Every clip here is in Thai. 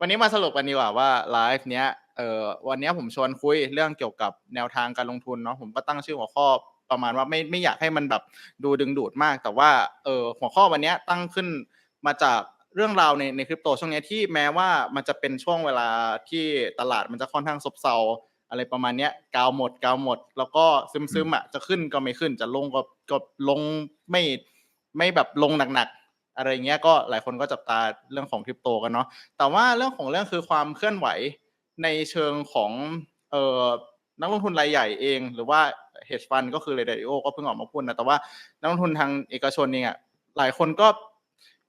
วันนี้มาสรุปกันดีกว่าว่าไลฟ์เนี้ยเอ่อวันนี้ผมชวนคุยเรื่องเกี่ยวกับแนวทางการลงทุนเนาะผมก็ตั้งชื่อหัวข้อประมาณว่าไม่ไม่อยากให้มันแบบดูดึงดูดมาก แต่ว่าเออหัวข้อวันนี้ตั้งขึ้นมาจากเรื่องราวในในคริปโตช่วงนี้ที่แม้ว่ามันจะเป็นช่วงเวลาที่ตลาดมันจะค่อนข้างซบเซาอะไรประมาณเนี้ยกาวหมดกาวหมด แล้วก็ซึมซึมอะจะขึ้นก็ไม่ขึ้นจะลงก็ก็ลงไม่ไม่แบบลงหนัก อะไรเงี้ยก็หลายคนก็จับตาเรื่องของคริปโตกันเนาะแต่ว่าเรื่องของเรื่องคือความเคลื่อนไหวในเชิงของเอ่อนักลงทุนรายใหญ่เอง หรือว่า hedge fund ก็คือเรดิโอก็เพิ่งออกมาพูดนะแต่ว่านักลงทุนทางเอกชนเองอะหลายคนก็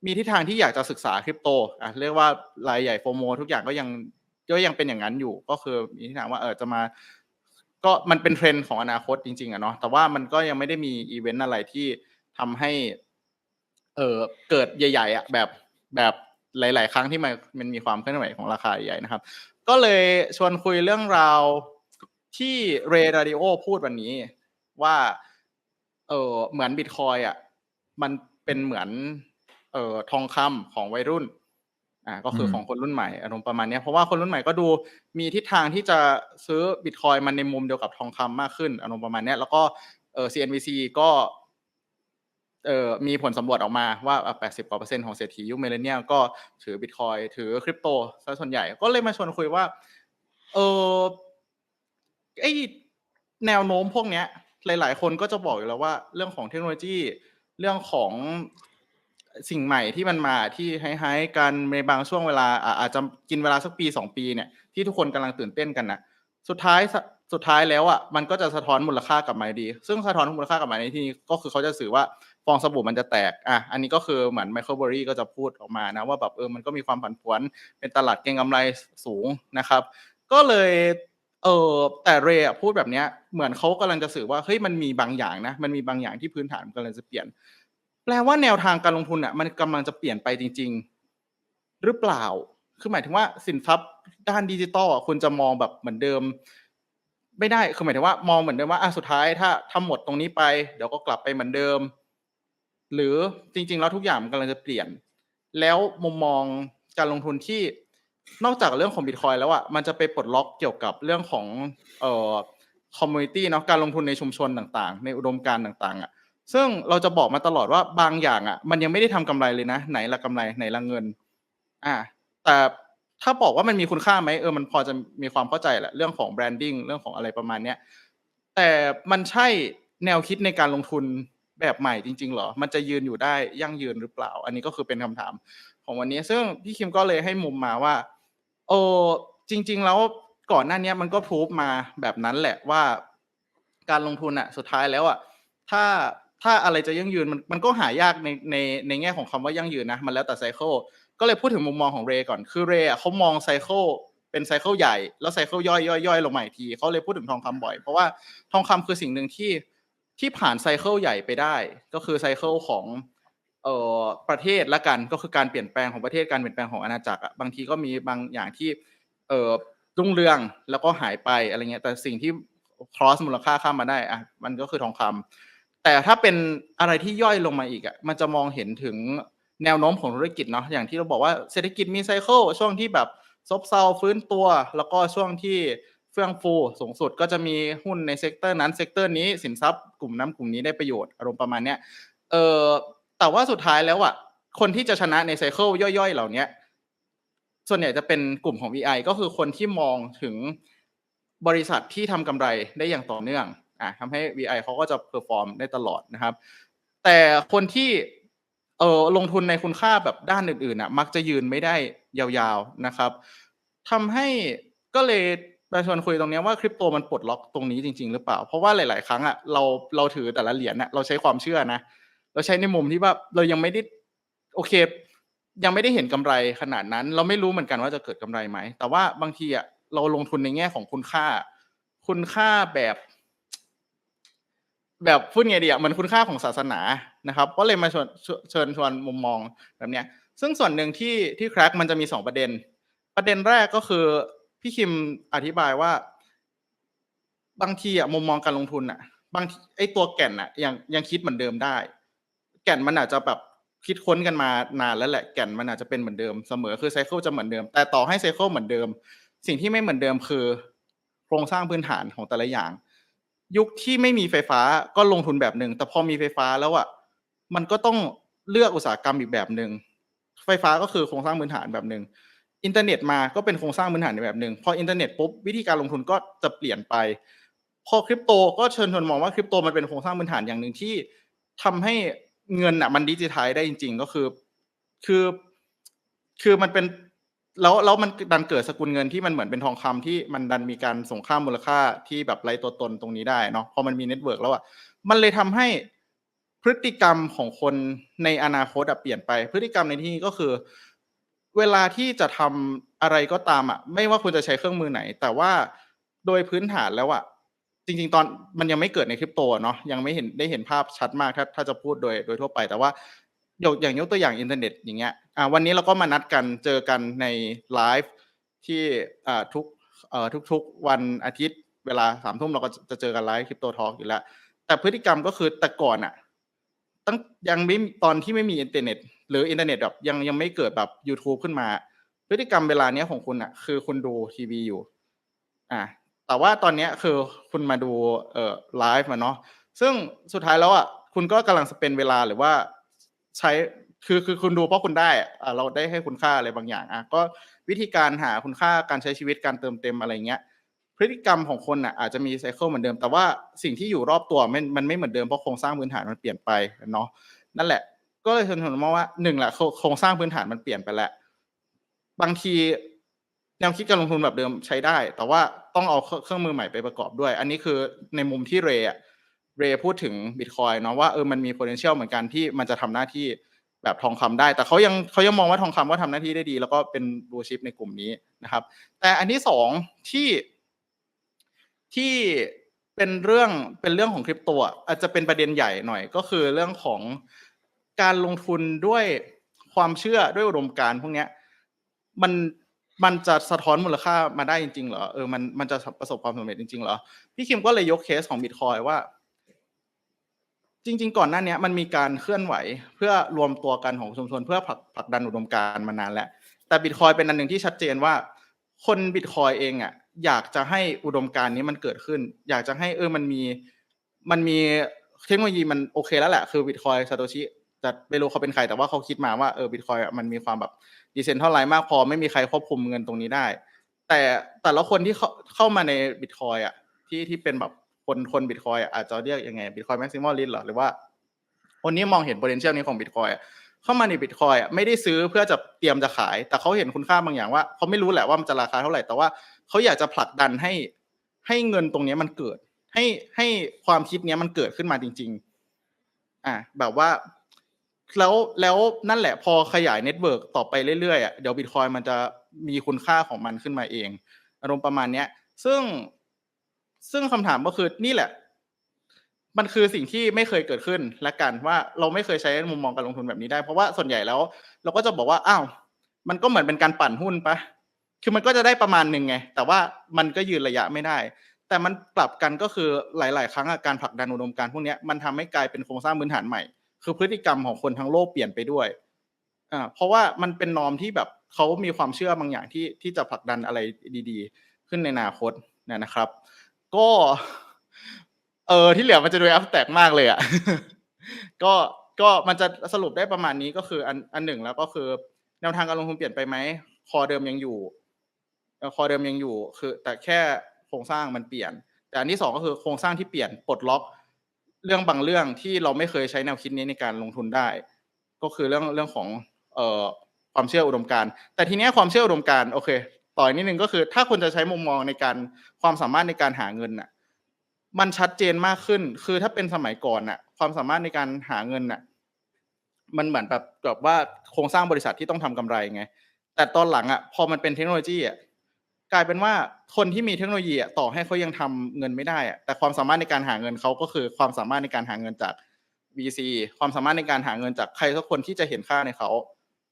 มีทิศทางที่อยากจะศึกษาคริปโตอะเรียกว่ารายใหญ่โฟโมทุกอย่างก็ยังก็ยังเป็นอย่างนั้นอยู่ ก็คือมีทิศทางว่าเออจะมา ก็มันเป็นเทรนด์ของอนาคตจริงๆอะเนาะแต่ว่ามันก็ยังไม่ได้มีอีเวนต์อะไรที่ทำให้ เออเกิดใหญ่ ๆอะแบบแบบหลาย ๆ ครั้งที่มันมันมีความเคลื่อนไหวของราคาใหญ่นะครับ ก็เลยชวนคุยเรื่องราวที่เรดาริโอพูดวันนี้ว่า เออเหมือนบิตคอยอะมันเป็นเหมือน เอ่อทองคำของวัยรุ่น อ่าก็คือของคนรุ่นใหม่อารมณ์ประมาณนี้เพราะว่าคนรุ่นใหม่ก็ดูมีทิศทางที่จะซื้อบิตคอยมันในมุมเดียวกับทองคำมากขึ้นอารมณ์ประมาณนี้แล้วก็เออ CNBC ก็ เอ่อมีผลสำรวจออกมาว่า 80กว่าเปอร์เซ็นต์ของเศรษฐียุคเมเลเนียลก็ถือบิตคอยถือคริปโตซะส่วนใหญ่ ก็เลยมาชวนคุยว่า เออไอแนวโน้มพวกเนี้ย หลาย ๆ คนก็จะบอกอยู่แล้วว่า เรื่องของเทคโนโลยี เรื่องของสิ่งใหม่ที่มันมาที่ไฮๆกันในบางช่วงเวลาอาจจะกินเวลาสักปีสองปีเนี่ยที่ทุกคนกำลังตื่นเต้นกันนะสุดท้ายสุดท้ายแล้วอะมันก็จะสะท้อนมูลค่ากลับมาดี ซึ่งสะท้อนมูลค่ากลับมาในที่นี้ก็คือเขาจะสื่อว่า ฟองสบู่มันจะแตกอะอันนี้ก็คือเหมือนไมเคิลเบอรี่ก็จะพูดออกมานะว่าแบบเออมันก็มีความผันผวนเป็นตลาดเก็งกำไรสูงนะครับ ก็เลยเออแต่เรย์พูดแบบเนี้ยเหมือนเขากำลังจะสื่อว่าเฮ้ยมันมีบางอย่างนะมันมีบางอย่างที่พื้นฐานกำลังจะเปลี่ยน แปลว่าแนวทางการลงทุนอะมันกำลังจะเปลี่ยนไปจริง ๆ หรือเปล่า คือหมายถึงว่าสินทรัพย์ด้านดิจิตอลคุณจะมองแบบเหมือนเดิม ไม่ได้คือหมายถึงว่ามองเหมือนเดิมว่าอะสุดท้ายถ้าทำหมดตรงนี้ไปเดี๋ยวก็กลับไปเหมือนเดิม หรือจริง ๆ แล้วทุกอย่างมันกำลังจะเปลี่ยน แล้วมุมมองการลงทุนที่นอกจากเรื่องของบิตคอยแล้วอะมันจะไปปลดล็อกเกี่ยวกับเรื่องของเอ่อคอมมูนิตี้เนาะการลงทุนในชุมชนต่างๆ ในอุดมการณ์ต่างๆอะซึ่งเราจะบอกมาตลอดว่าบางอย่างอะ มันยังไม่ได้ทำกำไรเลยนะ ไหนละกำไรไหนละเงิน อ่า แต่ถ้าบอกว่ามันมีคุณค่าไหมเออมันพอจะมีความเข้าใจแหละเรื่องของแบรนดิ้งเรื่องของอะไรประมาณเนี้ยแต่มันใช่แนวคิดในการลงทุน แบบใหม่จริง ๆ เหรอ มันจะยืนอยู่ได้ยั่งยืนหรือเปล่า อันนี้ก็คือเป็นคำถามของวันนี้ ซึ่งพี่คิมก็เลยให้มุมมาว่าโอ้จริง ๆ แล้วก่อนหน้านี้มันก็พูฟมาแบบนั้นแหละว่า การลงทุนอะสุดท้ายแล้วอะถ้าถ้าอะไรจะยั่งยืนมันมันก็หายากในในในแง่ของคำว่ายั่งยืนนะมันแล้วแต่ไซเคิลก็เลยพูดถึงมุมมองของเรก่อนคือเรย์เขามองไซเคิลเป็นไซเคิลใหญ่แล้วไซเคิลย่อยย่อยย่อยลงมาอีกทีเขาเลยพูดถึงทองคำบ่อย เพราะว่าทองคำคือสิ่งหนึ่งที่ ที่ผ่านไซเคิลใหญ่ไปได้ ก็คือไซเคิลของเอ่อประเทศละกันก็คือการเปลี่ยนแปลงของประเทศการเปลี่ยนแปลงของอาณาจักรอะบางทีก็มีบางอย่างที่เอ่อรุ่งเรืองแล้วก็หายไปอะไรเงี้ยแต่สิ่งที่ cross มูลค่าข้ามมาได้อะมันก็คือทองคำแต่ถ้าเป็นอะไรที่ย่อยลงมาอีกอะมันจะมองเห็นถึงแนวโน้มของธุรกิจเนาะอย่างที่เราบอกว่าเศรษฐกิจมีไซเคิลช่วงที่แบบซบเซาฟื้นตัว แล้วก็ช่วงที่ ฟื่องฟูสูงสุดก็จะมีหุ้นในเซกเตอร์นั้นเซกเตอร์นี้สินทรัพย์กลุ่มนั้นกลุ่มนี้ได้ประโยชน์อารมณ์ประมาณเนี้ยเออแต่ว่าสุดท้ายแล้วอะคนที่จะชนะในไซเคิลย่อยๆ เหล่านี้ส่วนใหญ่จะเป็นกลุ่มของ VI ก็คือคนที่มองถึงบริษัทที่ทำกำไรได้อย่างต่อเนื่องอะทำให้ VI เขาก็จะเพอร์ฟอร์มได้ตลอดนะครับ แต่คนที่เออลงทุนในคุณค่าแบบด้านอื่นๆน่ะมักจะยืนไม่ได้ยาวๆนะครับทำให้ก็เลย มาชวนคุยตรงนี้ว่าคริปโตมันปลดล็อกตรงนี้จริง ๆ หรือเปล่า เพราะว่าหลาย ๆ ครั้งอะเราเราถือแต่ละเหรียญน่ะเราใช้ความเชื่อนะ เราใช้ในมุมที่ว่าเรายังไม่ได้โอเค ยังไม่ได้เห็นกำไรขนาดนั้น เราไม่รู้เหมือนกันว่าจะเกิดกำไรไหม แต่ว่าบางทีอะเราลงทุนในแง่ของคุณค่า คุณค่าแบบ แบบพูดไงดีอะเหมือนคุณค่าของศาสนานะครับก็เลยมาชวนเชิญชวนมุมมองแบบเนี้ย ซึ่งส่วนหนึ่งที่ที่แคร็กมันจะมีสองประเด็น ประเด็นแรกก็คือ พี่คิมอธิบายว่า บางทีอะมุมมองการลงทุนอะบางไอตัวแก่นอะยังยังคิดเหมือนเดิมได้ แก่นมันอาจจะแบบคิดค้นกันมานานแล้วแหละแก่นมันอาจจะเป็นเหมือนเดิมเสมอคือไซเคิลจะเหมือนเดิม แต่ต่อให้ไซเคิลเหมือนเดิม สิ่งที่ไม่เหมือนเดิมคือ โครงสร้างพื้นฐานของแต่ละอย่าง ยุคที่ไม่มีไฟฟ้าก็ลงทุนแบบหนึ่งแต่พอมีไฟฟ้าแล้วอะมันก็ต้องเลือกอุตสาหกรรมอีกแบบหนึ่งไฟฟ้าก็คือโครงสร้างพื้นฐานแบบหนึ่ง อินเทอร์เน็ตมาก็เป็นโครงสร้างพื้นฐานในแบบหนึ่งพออินเทอร์เน็ตปุ๊บวิธีการลงทุนก็จะเปลี่ยนไป พอคริปโตก็เชิญชวนมองว่าคริปโตมันเป็นโครงสร้างพื้นฐานอย่างหนึ่งที่ทำให้เงินอะมันดิจิทัลได้จริง ๆ ก็คือ คือคือมันเป็นแล้วแล้วมันดันเกิดสกุลเงินที่มันเหมือนเป็นทองคำที่มันดันมีการส่งข้ามมูลค่าที่แบบไร้ตัวตนตรงนี้ได้เนาะพอมันมีเน็ตเวิร์กแล้วอะมันเลยทำให้พฤติกรรมของคนในอนาคตอะเปลี่ยนไป พฤติกรรมในที่นี้ก็คือ เวลาที่จะทำอะไรก็ตามอะ ไม่ว่าคุณจะใช้เครื่องมือไหน แต่ว่าโดยพื้นฐานแล้วอะจริง ๆ ตอนมันยังไม่เกิดในคริปโตเนาะยังไม่เห็นได้เห็นภาพชัดมากถ้าถ้าจะพูดโดยโดยทั่วไป แต่ว่ายกอย่างยกตัวอย่างอินเทอร์เน็ตอย่างเงี้ยอ่าวันนี้เราก็มานัดกันเจอกันในไลฟ์ที่อ่าทุกเอ่อทุกๆ วันอาทิตย์เวลาสามทุ่มเราก็จะเจอกันไลฟ์คริปโตทอล์กอยู่แล้ว แต่พฤติกรรมก็คือแต่ก่อนอะตั้งยังไม่ตอนที่ไม่มีอินเทอร์เน็ต หรืออินเทอร์เน็ตแบบยังยังไม่เกิดแบบ YouTube ขึ้นมา พฤติกรรมเวลาเนี้ยของคุณอะ คือคุณดูทีวีอยู่ อ่าแต่ว่าตอนเนี้ยคือคุณมาดูเอ่อไลฟ์มาเนาะซึ่งสุดท้ายแล้วอะคุณก็กำลังสเปนเวลาหรือว่าใช้คือคือคุณดูเพราะคุณได้อ่าเราได้ให้คุณค่าอะไรบางอย่างอะก็วิธีการหาคุณค่าการใช้ชีวิตการเติมเต็มอะไรเงี้ยพฤติกรรมของคนอะอาจจะมีไซเคิลเหมือนเดิม แต่ว่าสิ่งที่อยู่รอบตัวมันมันไม่เหมือนเดิมเพราะโครงสร้างพื้นฐานมันเปลี่ยนไปเนาะนั่นแหละ ก็เลยชวนผมมองว่าหนึ่งแหละโครงสร้างพื้นฐานมันเปลี่ยนไปแล้วบางทีแนวคิดการลงทุนแบบเดิมใช้ได้ แต่ว่าต้องเอาเครื่องมือใหม่ไปประกอบด้วย อันนี้คือในมุมที่เรย์เรย์พูดถึงบิตคอยเนาะว่าเออมันมี potential เหมือนกันที่มันจะทำหน้าที่แบบทองคำได้ แต่เขายังเขายังมองว่าทองคำก็ทำหน้าที่ได้ดี แล้วก็เป็นบูชิปในกลุ่มนี้นะครับ แต่อันที่สองที่ที่เป็นเรื่องเป็นเรื่องของคริปโตอะอาจจะเป็นประเด็นใหญ่หน่อยก็คือเรื่องของ การลงทุนด้วยความเชื่อด้วยอุดมการณ์พวกเนี้ยมันมันจะสะท้อนมูลค่ามาได้จริงๆเหรอเออมันมันจะประสบความสำเร็จจริงๆเหรอพี่คิมก็เลยยกเคสของบิตคอยว่า จริง ๆ ก่อนหน้านี้มันมีการเคลื่อนไหว เพื่อรวมตัวกันของชุมชนเพื่อผลักผลักดันอุดมการณ์มานานแล้วแต่บิตคอยเป็นอันหนึ่งที่ชัดเจนว่า คนบิตคอยเองอะอยากจะให้อุดมการณ์นี้มันเกิดขึ้น อยากจะให้เออมันมีมันมีเทคโนโลยีมันโอเคแล้วแหละคือบิตคอยซาโตชิ แต่ไม่รู้เขาเป็นใครแต่ว่าเขาคิดมาว่าเออบิตคอยมันมีความแบบดีเซนเท่าไรมากพอไม่มีใครควบคุมเงินตรงนี้ได้ แต่แต่ละคนที่เข้าเข้ามาในบิตคอยอะที่ที่เป็นแบบคนคนบิตคอยอาจจะเรียกยังไงบิตคอยแม็กซิมอลลิสหรอหรือว่าคนนี้มองเห็น potential นี้ของบิตคอยเข้ามาในบิตคอยไม่ได้ซื้อเพื่อจะเตรียมจะขาย แต่เขาเห็นคุณค่าบางอย่างว่าเขาไม่รู้แหละว่ามันจะราคาเท่าไหร่แต่ว่าเขาอยากจะผลักดันให้ให้เงินตรงนี้มันเกิด ให้ให้ความคิดนี้มันเกิดขึ้นมาจริง ๆ อะแบบว่า แล้วแล้วนั่นแหละพอขยายเน็ตเวิร์กต่อไปเรื่อยๆอะเดี๋ยวบิตคอยมันจะมีคุณค่าของมันขึ้นมาเอง อารมณ์ประมาณเนี้ย ซึ่งซึ่งคำถามก็คือนี่แหละ มันคือสิ่งที่ไม่เคยเกิดขึ้นและกันว่าเราไม่เคยใช้มุมมองการลงทุนแบบนี้ได้เพราะว่าส่วนใหญ่แล้ว เราก็จะบอกว่าอ้าวมันก็เหมือนเป็นการปั่นหุ้นปะคือมันก็จะได้ประมาณหนึ่งไง แต่ว่ามันก็ยืนระยะไม่ได้ แต่มันกลับกันก็คือหลาย ๆ ครั้งการผลักดันอุดมการพวกนี้มันทำให้กลายเป็นโครงสร้างพื้นฐานใหม่ คือพฤติกรรมของคนทั้งโลกเปลี่ยนไปด้วยอ่าเพราะว่ามันเป็นนอมที่แบบเขามีความเชื่อบางอย่างที่ที่จะผลักดันอะไรดีๆ ขึ้นในอนาคตเนี่ยนะครับ ก็เออที่เหลือมันจะดูแอปแตกมากเลยอะ่ะก็ก็มันจะสรุปได้ประมาณนี้ก็คืออันอันหนึ่งแล้วก็คือ แนวทางการลงทุนเปลี่ยนไปไหมคอเดิมยังอยู่คอเดิมยังอยู่คือ แต่แค่โครงสร้างมันเปลี่ยน แต่อันที่สองก็คือโครงสร้างที่เปลี่ยนปลดล็อก เรื่องบางเรื่องที่เราไม่เคยใช้แนวคิดนี้ในการลงทุนได้ ก็คือเรื่องเรื่องของเอ่อความเชื่ออุดมการณ์แต่ทีนี้ความเชื่ออุดมการณ์โอเค ต่ออีกนิดนึงก็คือ ถ้าคุณจะใช้มุมมองในการความสามารถในการหาเงินน่ะ มันชัดเจนมากขึ้น คือถ้าเป็นสมัยก่อนน่ะ ความสามารถในการหาเงินน่ะ มันเหมือนแบบแบบว่าโครงสร้างบริษัทที่ต้องทำกำไรไงแต่ตอนหลังอะพอมันเป็นเทคโนโลยีอะ กลายเป็นว่าคนที่มีเทคโนโลยีต่อให้เขายังทำเงินไม่ได้แต่ความสามารถในการหาเงินเขาก็คือความสามารถในการหาเงินจาก VC ความสามารถในการหาเงินจากใครสักคนที่จะเห็นค่าในเขา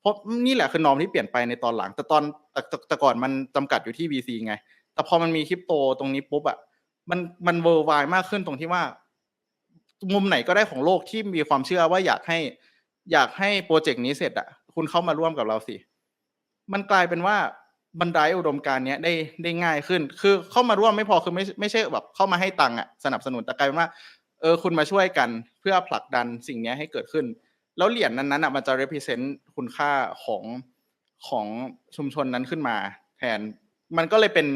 เพราะนี่แหละคือนอมที่เปลี่ยนไปในตอนหลัง แต่ตอนแต่แต่ก่อนมันจำกัดอยู่ที่ VC ไง แต่พอมันมีคริปโตตรงนี้ปุ๊บอะมันมันเวอร์ไวมากขึ้นตรงที่ว่า มุมไหนก็ได้ของโลกที่มีความเชื่อว่าอยากให้อยากให้โปรเจกต์นี้เสร็จอะคุณเข้ามาร่วมกับเราสิ มันกลายเป็นว่า บันไดอุดมการณ์เนี้ยได้ได้ง่ายขึ้น คือเข้ามาร่วมไม่พอคือไม่ไม่ใช่แบบเข้ามาให้ตังค์อะสนับสนุนแต่กลายเป็นว่าเออคุณมาช่วยกันเพื่อผลักดันสิ่งนี้ให้เกิดขึ้น แล้วเหรียญนั้นๆอะมันจะ represent คุณค่าของของชุมชนนั้นขึ้นมา แทนมันก็เลยเป็น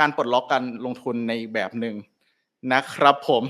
การปลดล็อกการลงทุนในแบบหนึ่งนะครับผม